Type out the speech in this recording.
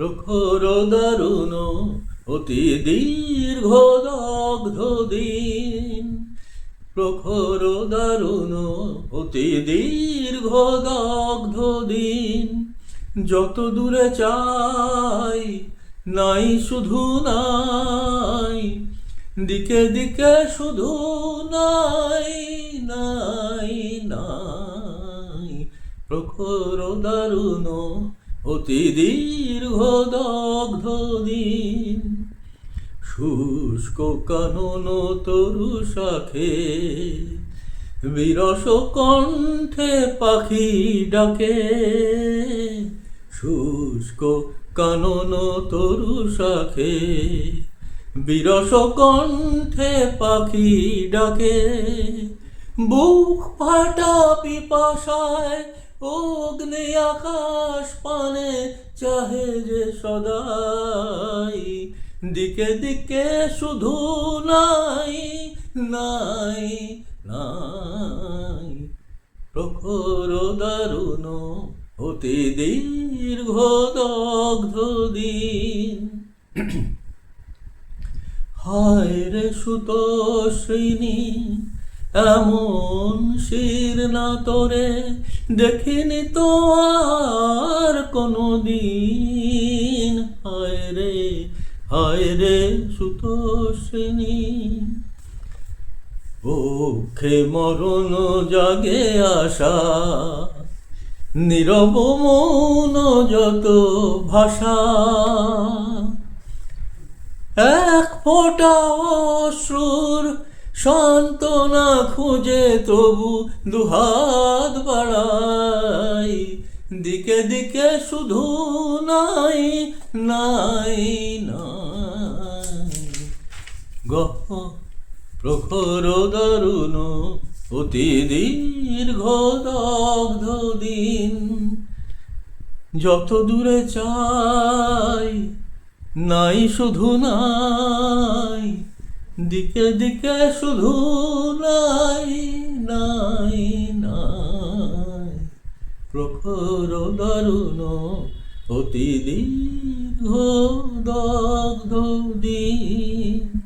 প্রখর দারুণ, অতি দীর্ঘ দগ্ধ দিন। প্রখর দারুণ, অতি দীর্ঘ দগ্ধ দিন। যত দূরে চাই, নাই শুধু নাই। দিকে দিকে শুধু নাই নাই নাই। প্রখর দারুণ অতি দীর্ঘ দগ্ধ দিন। শুষ্ক কানন তরু শাখে বিরস কণ্ঠে পাখি ডাকে। শুষ্ক কানন তরু শাখে বিরস কণ্ঠে পাখি ডাকে। বুক ফাটা পিপাসায় অগ্নি আকাশ পানে চাহে যে সদাই। দিকে দিকে শুধু নাই নাই নাই। প্রখর দারুণ অতি দীর্ঘ দগ্ধ দিন। হায় রে সুত শ্রেণি এমন শির না তোরে দেখিনি তো আর কোনো দিন হায় রে হায় রে সুত শ্রেণি ওখে মরণ জাগে আশা, নীরব মৌন যত ভাষা। এক ফোঁটা অশ্রুর সান্ত্বনা খুঁজে তবু দুহাত বাড়াই। দিকে দিকে শুধু নাই নাই নাই। গহ, প্রখর দারুণ অতি দীর্ঘ দগ্ধ দিন। যত দূরে চাই, নাই শুধু নাই। দিকে দিকে শুধু নাই নাই নাই। প্রখর দারুণ অতি দীর্ঘ দগ্ধ দিন।